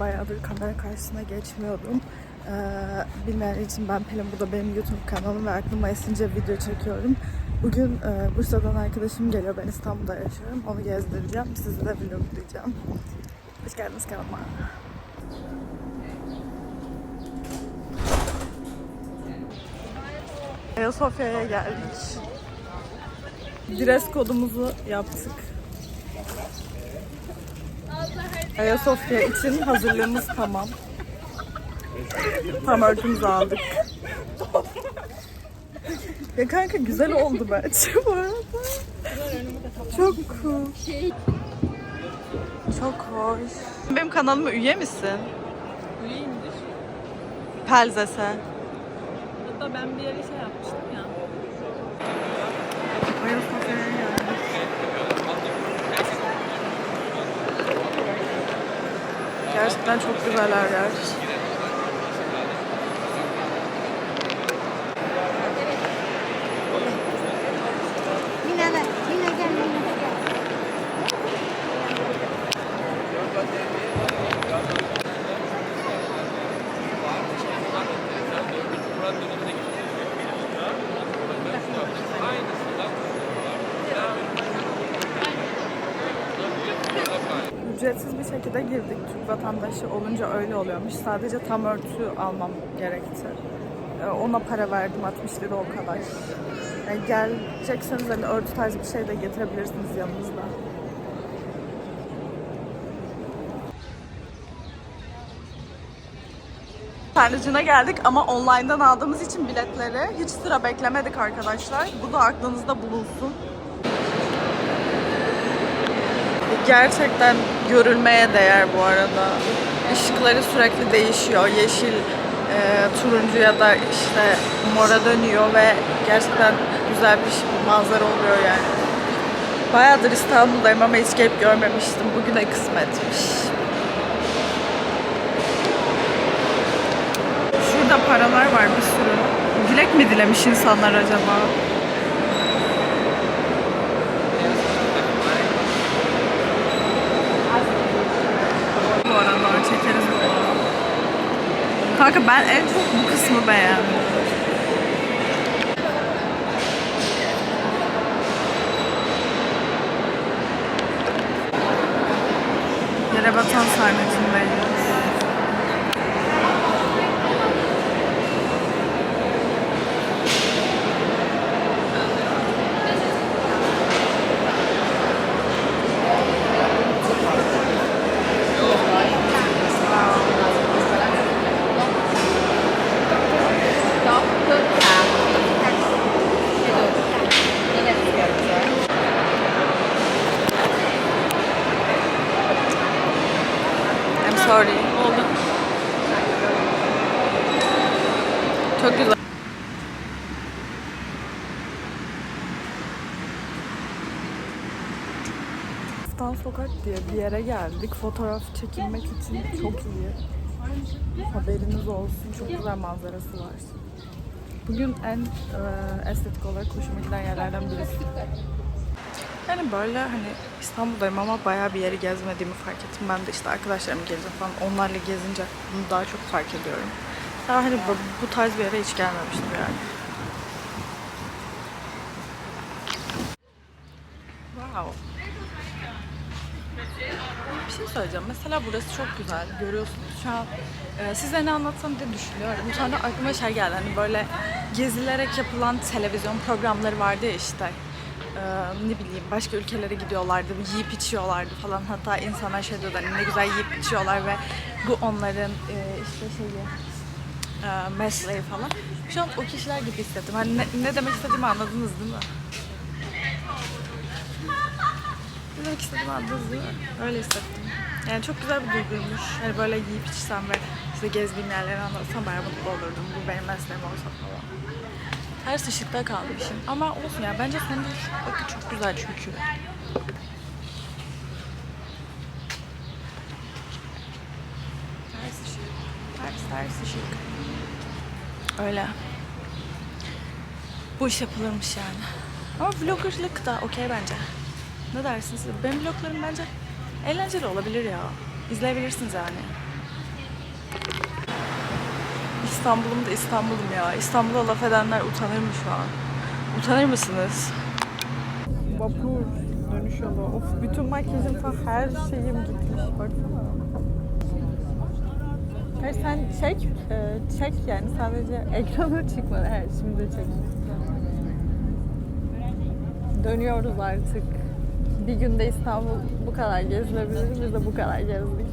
bayağıdır kamera karşısına geçmiyordum. Ee, bilmeyen için ben Pelin, bu da benim YouTube kanalım ve aklıma esince video çekiyorum. Bugün e, Bursa'dan arkadaşım geliyor, ben İstanbul'da yaşıyorum. Onu gezdireceğim, sizi de vloglayacağım. Hoş geldiniz kanalıma. Ayasofya'ya geldik. Dress kodumuzu yaptık. Ayasofya için hazırlığımız tamam. Tam örtümüzü aldık. ya kanka güzel oldu bence bu arada. Çok cool. Çok hoş. Benim kanalıma üye misin? Üyeyimdir. Pelzese. Hatta ben bir yere şey yapmıştım ya. Ayasofya'ya geldik. Gerçekten çok güzel her yer. Ücretsiz bir şekilde girdik. Türk vatandaşı olunca öyle oluyormuş. Sadece tam örtü almam gerekti. Ee, Ona para verdim 60 lira o kadar. Yani gelecekseniz hani örtü tarzı bir şey de getirebilirsiniz yanınızda. Sarnıcı'na geldik ama online'dan aldığımız için biletleri hiç sıra beklemedik arkadaşlar. Bu da aklınızda bulunsun. Gerçekten görülmeye değer bu arada. Işıkları sürekli değişiyor. Yeşil, e, turuncu ya da işte mora dönüyor ve gerçekten güzel bir manzara oluyor yani. Bayağıdır İstanbul'dayım ama hiç gelip görmemiştim. Bugüne kısmetmiş. Şurada paralar var bir sürü. Dilek mi dilemiş insanlar acaba? Bu aralar çekeriz bunu. Kanka ben en çok bu kısmı beğendim. Yerebatan sarnıcındayız. I'm sorry. Oldu. Çok güzel. Stan Sokak diye bir yere geldik. Fotoğraf çekilmek için çok iyi. Haberiniz olsun. Çok güzel manzarası var. Bugün en e, estetik olarak hoşuma giden yerlerden birisi. Yani böyle hani İstanbul'dayım ama bayağı bir yeri gezmediğimi fark ettim. Ben de işte arkadaşlarım gelince falan onlarla gezince bunu daha çok fark ediyorum. Daha hani bu, bu tarz bir yere hiç gelmemiştim yani. Wow. Şey söyleyeceğim. Mesela burası çok güzel. Görüyorsunuz. Şu an e, size ne anlatsam diye düşünüyorum. Sonra aklıma şey geldi. Hani böyle gezilerek yapılan televizyon programları vardı ya işte. E, ne bileyim başka ülkelere gidiyorlardı. Yiyip içiyorlardı falan. Hatta insanlar şey diyorlar ne güzel yiyip içiyorlar ve bu onların e, işte şeyi e, mesleği falan. Şu an o kişiler gibi hissettim. Hani ne, ne demek istediğimi anladınız değil mi? İstediğimi anladınız değil mi? Öyle hissettim. Yani çok güzel bir duyguymuş. Hani böyle yiyip içsem ve işte gezdiğim yerleri anlatsam bayağı mutlu olurdum. Bu benim mesleğim olsa falan. Ters ışıkta kalmışım. Ama olsun ya. Bence senin de ışık çok güzel çünkü. Ters ışık. Ters ters ışık. Öyle. Bu iş yapılırmış yani. Ama vloggerlık da okey bence. Ne dersiniz? Benim vloglarım bence eğlenceli olabilir ya. İzleyebilirsiniz yani. İstanbul'um da İstanbul'um ya. İstanbul'a laf edenler utanır mı şu an? Utanır mısınız? Vapur dönüş yolu. Of bütün makyajım falan her şeyim gitmiş. Baksana. Hayır sen çek, e, çek yani sadece ekrana çıkma. Evet şimdi çek. Dönüyoruz artık. Bir günde İstanbul bu kadar gezilebilir. Biz de bu kadar gezdik.